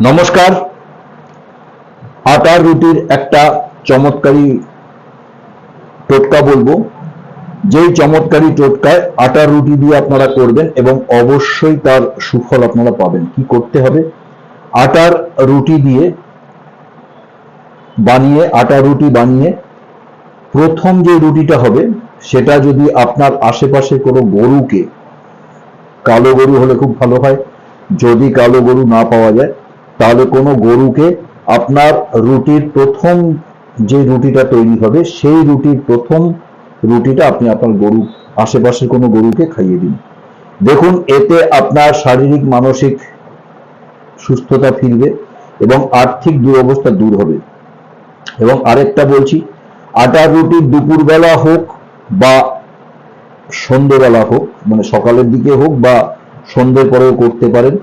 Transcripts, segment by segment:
নমস্কার। আটার রুটির একটা চমৎকারী টোটকা বলব। যেই চমৎকারী টোটকায় আটার রুটি দিয়ে আপনারা করবেন এবং অবশ্যই তার সুফল আপনারা পাবেন। কি করতে হবে? আটার রুটি দিয়ে বানিয়ে আটা রুটি বানিয়ে প্রথম যে রুটিটা হবে, সেটা যদি আপনার আশেপাশে কোনো গরুকে, কালো গরু হলে খুব ভালো হয়, যদি কালো গরু না পাওয়া যায় তাহলে কোনো গরুকে আপনার রুটির প্রথম যে রুটিটা তৈরি হবে, সেই রুটির প্রথম রুটিটা আপনি আপনার গরু আশেপাশে কোনো গরুকে খাইয়ে দিন। দেখুন, এতে আপনার শারীরিক, মানসিক সুস্থতা ফিরবে এবং আর্থিক দুরবস্থা দূর হবে। এবং আরেকটা বলছি আটার রুটি দুপুরবেলা হোক বা সন্ধেবেলা হোক মানে সকালের দিকে হোক বা সন্ধ্যের পরেও করতে পারেন।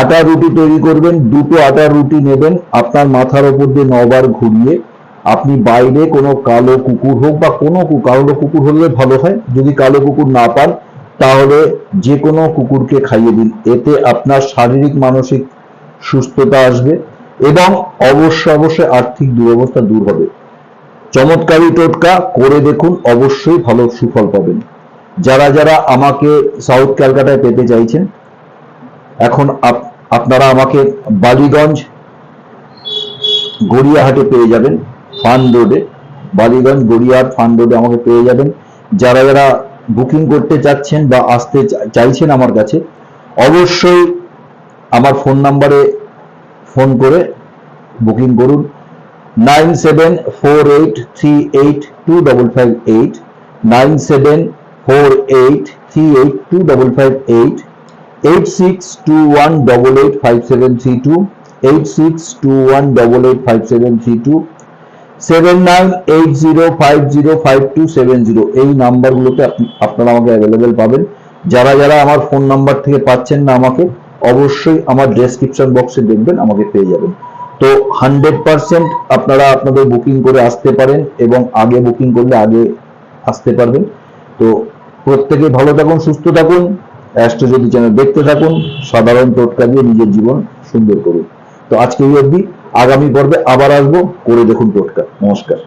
আটা রুটি তৈরি করবেন, দুটো আটার রুটি নেবেন, আপনার মাথার ওপর দিয়ে নবার ঘুরিয়ে আপনি বাইরে কোনো কালো কুকুর হোক বা কোনো কালো কুকুর হলে ভালো হয়, যদি কালো কুকুর না পান, তাহলে যে কোনো কুকুরকে খাইয়ে দিন, এতে আপনার শারীরিক, মানসিক সুস্থতা আসবে এবং অবশ্য অবশ্যই আর্থিক দুরবস্থা দূর হবে। চমৎকারী টোটকা, করে দেখুন, অবশ্যই ভালো সুফল পাবেন। যারা যারা আমাকে সাউথ ক্যালকাটায় পেতে চাইছেন এখন আপ- আপনারা আমাকে বালিগঞ্জ গড়িয়াহাটে পেয়ে যাবেন ফান রোডে বালিগঞ্জ গড়িয়াহাট ফান রোডে আমাকে পেয়ে যাবেন। যারা যারা বুকিং করতে চাচ্ছেন বা আসতে চাইছেন আমার কাছে, অবশ্যই আমার ফোন নাম্বারে ফোন করে বুকিং করুন। Nine seven four eight three eight two double five eight nine seven four eight three eight two double five eight eight six two one double eight five seven three two eight six two one double eight five seven three two seven nine eight zero five zero five two seven zero এই নাম্বারগুলোতে আপনারা আমাকে available পাবেন। যারা যারা আমার phone number থেকে পাচ্ছেন না আমাকে, অবশ্যই আমার ডেসক্রিপশন বক্সে দেখবেন, আমাকে পেয়ে যাবেন। তো হান্ড্রেড আপনারা আপনাদের বুকিং করে আসতে পারেন এবং আগে বুকিং করলে আগে আসতে পারবেন। তো প্রত্যেকে ভালো থাকুন, সুস্থ থাকুন। অ্যাস্ট্রো যদি চ্যানেল দেখতে থাকুন, সাধারণ টোটকা দিয়ে নিজের জীবন সুন্দর করুন। তো আজকে এই অবধি, আগামী পর্বে আবার আসব, করে দেখুন টোটকা। নমস্কার।